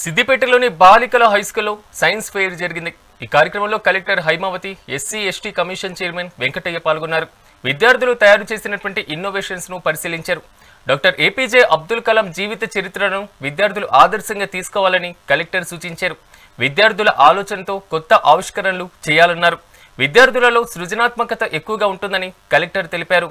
సిద్దిపేటలోని బాలికల హైస్కూల్లో science fair జరిగింది. ఈ కార్యక్రమంలో collector Haimavathi SC ST commission chairman Venkataiah పాల్గొన్నారు. విద్యార్థులు తయారు చేసినటువంటి ఇన్నోవేషన్స్ను పరిశీలించారు. డాక్టర్ ఏపీజే అబ్దుల్ కలాం జీవిత చరిత్రను విద్యార్థులు ఆదర్శంగా తీసుకోవాలని కలెక్టర్ సూచించారు. విద్యార్థుల ఆలోచనతో కొత్త ఆవిష్కరణలు చేయాలన్నారు. విద్యార్థులలో సృజనాత్మకత ఎక్కువగా ఉంటుందని కలెక్టర్ తెలిపారు.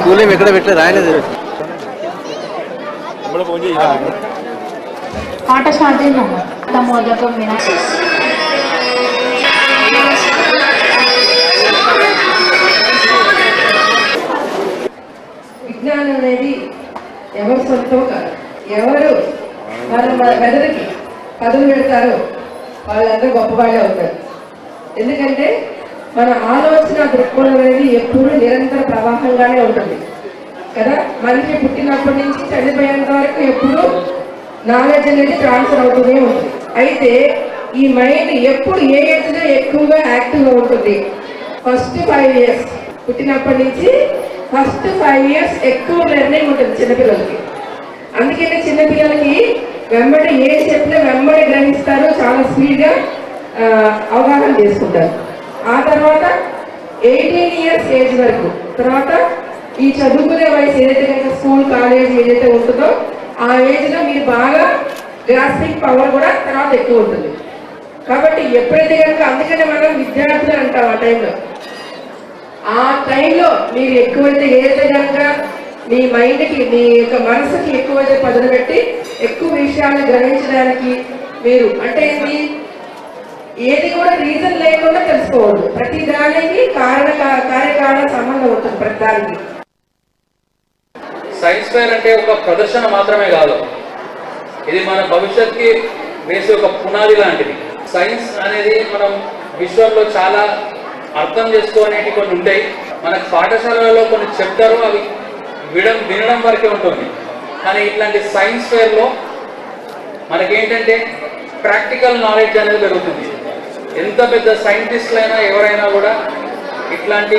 స్కూల్ ఏమి ఎక్కడ పెట్టలేదు స్టార్ట్ వినాయక విజ్ఞానం అనేది ఎవరు సొంతం కాదు. ఎవరు మన మెదడుకి పదులు పెడతారో వాళ్ళందరూ గొప్పవాళ్ళే అవుతారు. ఎందుకంటే మన ఆలోచన దృక్కోణం అనేది ఎప్పుడూ నిరంతర ప్రవాహంగానే ఉంటుంది. కదా? మనిషి పుట్టినప్పటి నుంచి చనిపోయేంత వరకు ఎప్పుడు నాలెడ్జ్ అనేది ట్రాన్స్ఫర్ అవుతూనే ఉంటుంది. అయితే ఈ మైండ్ ఎప్పుడు ఏ ఏజ్లో ఎక్కువగా యాక్టివ్గా ఉంటుంది? ఫస్ట్ ఫైవ్ ఇయర్స్ పుట్టినప్పటి నుంచి ఫస్ట్ ఫైవ్ ఇయర్స్ ఎక్కువ లెర్నింగ్ ఉంటుంది చిన్నపిల్లలకి. అందుకనే చిన్నపిల్లలకి వెంబడి ఏ చెప్పినా వెంబడి గ్రహిస్తారు చాలా స్పీడ్గా అవగాహన చేసుకుంటారు. ఆ తర్వాత ఎయిటీన్ ఇయర్స్ ఏజ్ వరకు తర్వాత ఈ చదువుకునే వయసు ఏదైతే కనుక స్కూల్ కాలేజ్ ఏదైతే ఉంటుందో ఆ ఏజ్లో మీరు బాగా గ్రాస్పింగ్ పవర్ కూడా తర్వాత ఎక్కువ ఉంటుంది. కాబట్టి ఎప్పుడైతే కనుక అందుకనే మనం విద్యార్థులు అంటాం ఆ టైంలో ఆ టైంలో మీరు ఎక్కువైతే ఏదైతే కనుక మీ మైండ్కి మీ యొక్క మనసుకి ఎక్కువైతే పదును పెట్టి ఎక్కువ విషయాలను గ్రహించడానికి మీరు అంటే ఏంటి ఏది కూడా రీజన్ లేకుండా తెలుసుకోవద్దు. ప్రతి దానికి కారణ కార్యకారణ సంబంధం ఉంటుంది ప్రతి దానికి. సైన్స్ ఫెయిర్ అంటే ఒక ప్రదర్శన మాత్రమే కాదు. ఇది మన భవిష్యత్కి వేసే ఒక పునాది లాంటిది. సైన్స్ అనేది మనం విశ్వంలో చాలా అర్థం చేసుకోనేటి కొన్ని ఉంటాయి. మనకు పాఠశాలలో కొన్ని చెప్తారు అవి విడం వినడం వరకే ఉంటుంది. కానీ ఇట్లాంటి సైన్స్ ఫెయిర్లో మనకేంటంటే ప్రాక్టికల్ నాలెడ్జ్ అనేది పెరుగుతుంది. ఎంత పెద్ద సైంటిస్టులైనా ఎవరైనా కూడా ఇట్లాంటి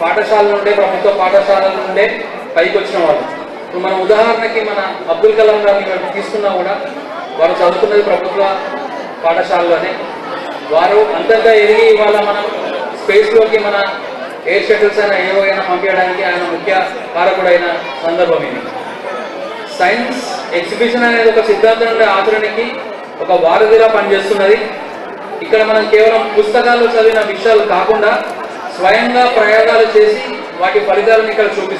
పాఠశాల నుండే ప్రభుత్వ పాఠశాలల నుండే పైకి వచ్చిన వాళ్ళు. ఇప్పుడు మనం ఉదాహరణకి మన అబ్దుల్ కలాం గారిని మనం తీసుకున్నా కూడా వారు చదువుకున్నది ప్రభుత్వ పాఠశాలలోనే వారు అంతగా ఎదిగి ఇవాళ మనం స్పేస్లోకి మన ఎయిర్ షటిల్స్ అయినా ఏవో అయినా పంపించడానికి ఆయన ముఖ్య కారకుడైన సందర్భం ఇది. సైన్స్ ఎగ్జిబిషన్ అనేది ఒక సిద్ధాంతం ఆచరణకి ఒక వారధిగా పనిచేస్తున్నది. ఇక్కడ మనం కేవలం పుస్తకాలు చదివిన విషయాలు కాకుండా స్వయంగా ప్రయోగాలు చేసి వాటి ఫలితాలను ఇక్కడ చూపిస్తాం.